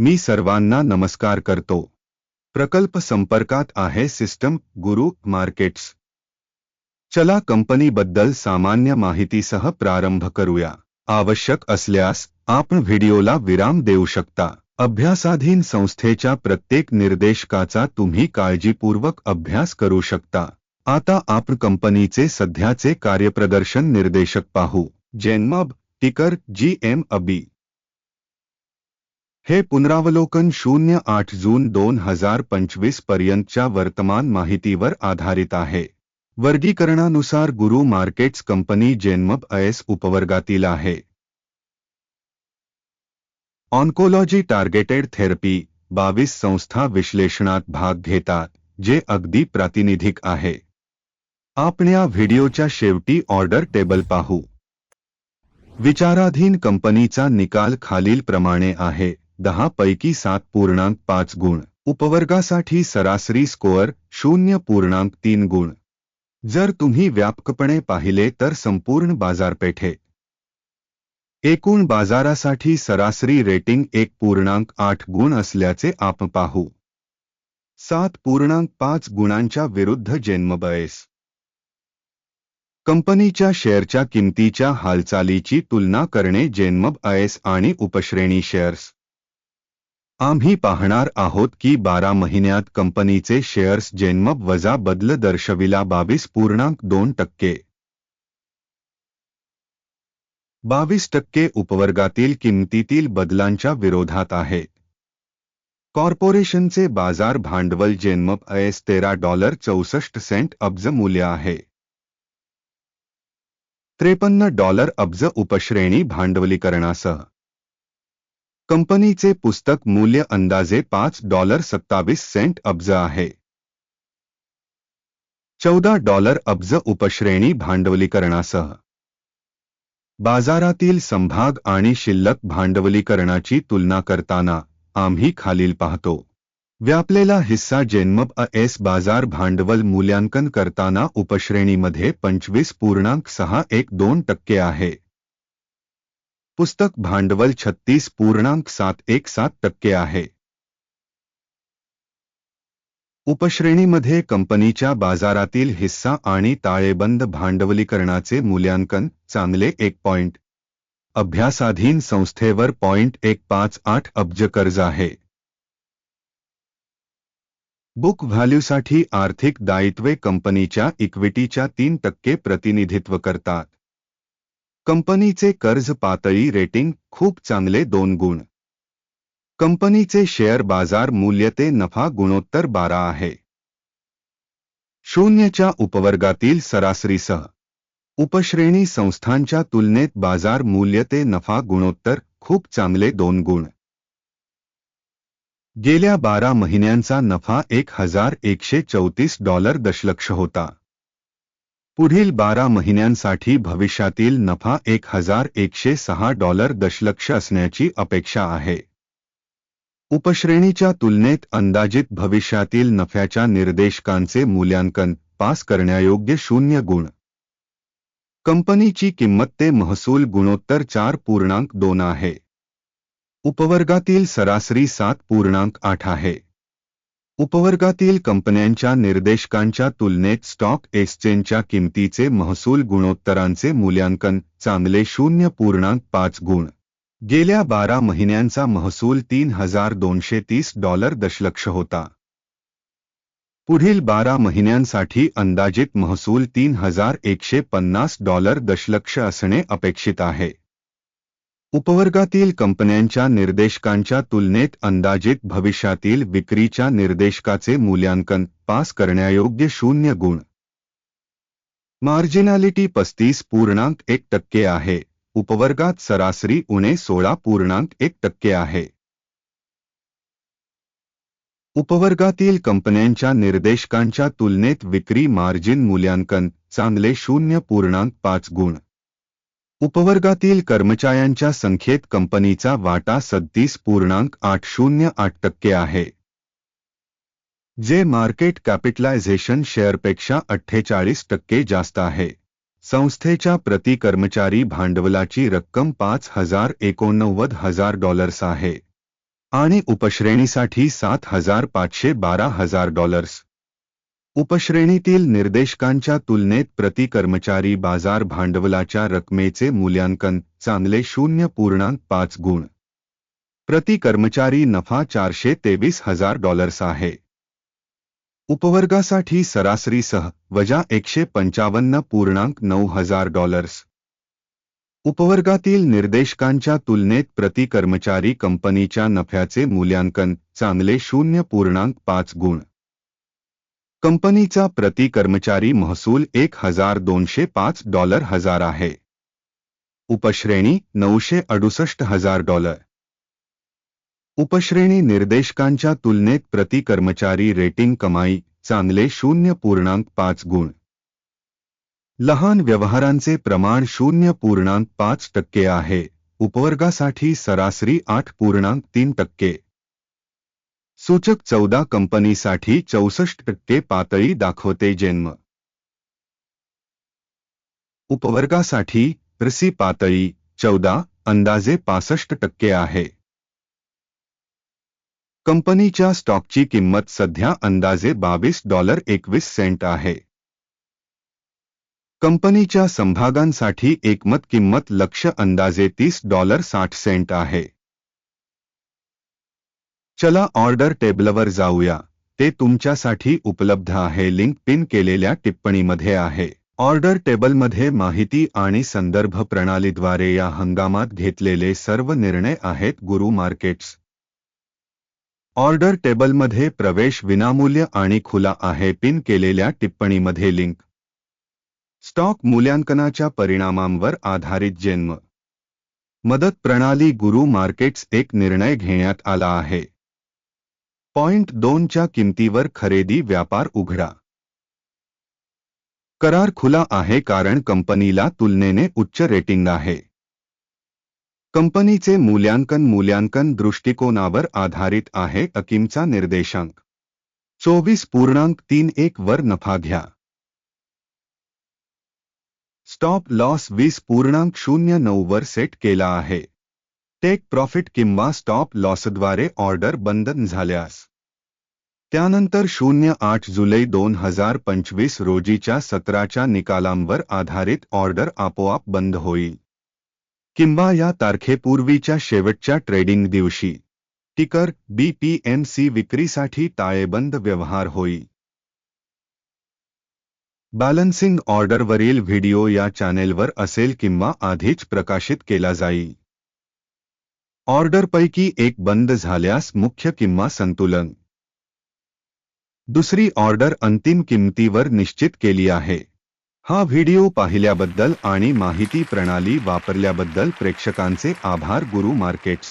मी सर्वांना नमस्कार करतो. प्रकल्प संपर्कात आहे सिस्टम, गुरु, मार्केट्स. चला कंपनीबद्दल सामान्य माहितीसह प्रारंभ करूया. आवश्यक असल्यास, आपण व्हिडिओला विराम देऊ शकता. अभ्यासाधीन संस्थेच्या प्रत्येक निर्देशकाचा तुम्ही काळजीपूर्वक अभ्यास करू शकता. आता आपण कंपनीचे सध्याचे कार्यप्रदर्शन निर्देशक पाहू. जेनमब, टिकर, जी एम अबी. हे पुनरावलोकन शून्य आठ जून दोन हजार पंचवीस पर्यंतच्या वर्तमान माहितीवर आधारित आहे. वर्गीकरणानुसार Guru markets company Genmab S उपवर्गातील आहे. ऑन्कोलॉजी टार्गेटेड थेरपी बावीस संस्था विश्लेषणात भाग घेतात जे अगदी प्रातिनिधिक आहे. आपण या व्हिडिओच्या शेवटी ऑर्डर टेबल पाहू. विचाराधीन कंपनीचा निकाल खालीलप्रमाणे आहे. दहा पैकी सात पूर्णांक पाच गुण. उपवर्गासाठी सरासरी स्कोअर शून्य पूर्णांक तीन गुण. जर तुम्ही व्यापकपणे पाहिले तर संपूर्ण बाजारपेठे. एकूण बाजारासाठी सरासरी रेटिंग एक पूर्णांक आठ गुण असल्याचे आपण पाहू. सात पूर्णांक पाच गुणांच्या विरुद्ध जन्मबयस कंपनीच्या शेअरच्या किमतीच्या हालचालीची तुलना करणे जेन्मब आणि उपश्रेणी शेअर्स. आम्ही पाहणार आहोत की बारा महिन्यात कंपनीचे शेअर्स जेन्मब वजा बदल दर्शविला बावीस पूर्णांक दोन टक्के. बावीस टक्के उपवर्गातील किमतीतील बदलांच्या विरोधात आहे. कॉर्पोरेशनचे बाजार भांडवल जेन्मब एस तेरा डॉलर चौसष्ट सेंट अब्ज मूल्य आहे. त्रेपन्न डॉलर अब्ज उपश्रेणी भांडवलीकरणासह. कंपनीचे पुस्तक मूल्य अंदाजे पाच डॉलर सत्तावीस सेंट अब्ज आहे. चौदा डॉलर अब्ज उपश्रेणी भांडवलीकरणासह. बाजारातील संभाग आणि शिल्लक भांडवलीकरणाची तुलना करताना आम्ही खालील पाहतो. व्यापलेला हिस्सा जेन्मब एस बाजार भांडवल मूल्यांकन करताना उपश्रेणीमध्ये पंचवीस पूर्णांक सहा एक दोन टक्के आहे. पुस्तक भांडवल छत्तीस पूर्णांक सात एक सात टक्के आहे. उपश्रेणीमध्ये कंपनीच्या बाजारातील हिस्सा आणि ताळेबंद भांडवलीकरणाचे मूल्यांकन चांगले एक पॉइंट. अभ्यासाधीन संस्थेवर पॉइंट एक पाच आठ अब्ज कर्ज आहे. बुक व्हॅल्यूसाठी आर्थिक दायित्वे कंपनीच्या इक्विटीच्या तीन टक्के प्रतिनिधित्व करतात. कंपनीचे कर्ज पातळी रेटिंग खूप चांगले दोन गुण. कंपनीचे शेअर बाजार मूल्य ते नफा गुणोत्तर बारा आहे. शून्यच्या उपवर्गातील सरासरीसह उपश्रेणी संस्थांच्या तुलनेत बाजार मूल्य ते नफा गुणोत्तर खूप चांगले दोन गुण. गेल्या बारा महिन्यांचा नफा एक हजार एकशे चौतीस डॉलर दशलक्ष होता. पुढील बारा महिन्यांसाठी भविष्यातील नफा एक हजार एकशे सहा डॉलर दशलक्ष असण्याची अपेक्षा आहे. उपश्रेणीच्या तुलनेत अंदाजित भविष्यातील नफ्याच्या निर्देशकांचे मूल्यांकन पास करण्यायोग्य शून्य गुण. कंपनीची किंमत ते महसूल गुणोत्तर चार पूर्णांक दोन आहे. उपवर्गातील सरासरी सात पूर्णांक आठ आहे. उपवर्गातील कंपन्यांच्या निर्देशकांच्या तुलनेत स्टॉक एक्सचेंजच्या किमतीचे महसूल गुणोत्तरांचे मूल्यांकन चांगले शून्य पूर्णांक पाच गुण. गेल्या बारा महिन्यांचा महसूल तीन हजार दोनशे तीस डॉलर दशलक्ष होता. पुढील बारा महिन्यांसाठी अंदाजित महसूल तीन हजार एकशे पन्नास डॉलर दशलक्ष असणे अपेक्षित आहे. उपवर्गातील कंपन्यांच्या निर्देशकांच्या तुलनेत अंदाजित भविष्यातील विक्रीच्या निर्देशकाचे मूल्यांकन पास करण्यायोग्य शून्य गुण. मार्जिनॅलिटी पस्तीस पूर्णांक एक टक्के आहे. उपवर्गात सरासरी उणे सोळा पूर्णांक एक टक्के आहे. उपवर्गातील कंपन्यांच्या निर्देशकांच्या तुलनेत विक्री मार्जिन मूल्यांकन चांगले शून्य पूर्णांक पाच गुण. उपवर्गातील कर्मचाऱ्यांच्या संख्येत कंपनीचा वाटा सदतीस पूर्णांक आठ शून्य आठ टक्के आहे. जे मार्केट कॅपिटलायझेशन शेअरपेक्षा अठ्ठेचाळीस टक्के जास्त आहे. संस्थेच्या प्रति कर्मचारी भांडवलाची रक्कम पाच हजार एकोणनव्वद हजार डॉलर्स आहे. आणि उपश्रेणीसाठी सात हजार पाचशे बारा हजार डॉलर्स. उपश्रेणीतील निर्देशकांच्या तुलनेत प्रति कर्मचारी बाजार भांडवलाच्या रकमेचे मूल्यांकन चांगले शून्य पूर्णांक पाच गुण. प्रति कर्मचारी नफा चारशे तेवीस हजार डॉलर्स आहे. उपवर्गासाठी सरासरीसह वजा एकशे पंचावन्न पूर्णांक नऊ हजार डॉलर्स. उपवर्गातील निर्देशकांच्या तुलनेत प्रति कर्मचारी कंपनीच्या नफ्याचे मूल्यांकन चांगले शून्य पूर्णांक पाच गुण. कंपनीचा प्रति कर्मचारी महसूल एक हज़ार दोनशे पाच डॉलर हज़ार आहे. उपश्रेणी नऊशे अडुसष्ट हज़ार डॉलर. उपश्रेणी निर्देशकांच्या तुलनेत प्रति कर्मचारी रेटिंग कमाई चांगले शून्य पूर्णांक पाच गुण. लहान व्यवहारांचे प्रमाण शून्य पूर्णांक पाच टक्के आहे. सरासरी आठ पूर्णांक तीन टक्के. सूचक चौदा कंपनीसाठी चौसष्ट टक्के पातळी दाखवते जन्म. उपवर्गासाठी रसी पातळी चौदा, अंदाजे पासष्ट टक्के आहे. कंपनीच्या स्टॉकची किंमत सध्या अंदाजे बावीस डॉलर एकवीस सेंट आहे. कंपनीच्या समभागांसाठी एकमत किंमत लक्ष अंदाजे तीस डॉलर साठ सेंट आहे. चला ऑर्डर टेबलवर जाऊया. ते तुमच्यासाठी उपलब्ध आहे. लिंक पिन केलेल्या टिप्पणीमध्ये आहे. ऑर्डर टेबलमध्ये माहिती आणि संदर्भ प्रणालीद्वारे या हंगामात घेतलेले सर्व निर्णय आहेत गुरु मार्केट्स. ऑर्डर टेबलमध्ये प्रवेश विनामूल्य आणि खुला आहे. पिन केलेल्या टिप्पणीमध्ये लिंक. स्टॉक मूल्यांकनाच्या परिणामांवर आधारित जन्म. मदत प्रणाली गुरु मार्केट्स एक निर्णय घेण्यात आला आहे. पॉइंट दोनच्या किंमतीवर खरेदी व्यापार उघडा. करार खुला आहे कारण कंपनीला तुलनेने उच्च रेटिंग आहे. कंपनीचे मूल्यांकन मूल्यांकन दृष्टिकोनावर आधारित आहे अकिमचा निर्देशांक. चोवीस पूर्णांक तीन एक वर नफा घ्या. स्टॉप लॉस वीस पूर्णांक शून्य नऊ वर सेट केला आहे. टेक प्रॉफिट किंवा स्टॉप लॉसद्वारे ऑर्डर बंद झाल्यास त्यानंतर शून्य आठ जुलै दोन हजार पंचवीस रोजीच्या सत्राच्या निकालांवर आधारित ऑर्डर आपोआप बंद होईल. किंवा या तारखेपूर्वीच्या शेवटच्या ट्रेडिंग दिवशी टिकर बीपीएमसी विक्रीसाठी ताळेबंद व्यवहार होईल. बॅलन्सिंग ऑर्डरवरील व्हिडिओ या चॅनेलवर असेल किंवा आधीच प्रकाशित केला जाईल. ऑर्डरपैकी एक बंद झाल्यास मुख्य किंवा संतुलन. दुसरी ऑर्डर अंतिम किंमतीवर निश्चित केली आहे. हा व्हिडिओ पाहिल्याबद्दल आणि माहिती प्रणाली वापरल्याबद्दल प्रेक्षकांचे आभार गुरु मार्केट्स.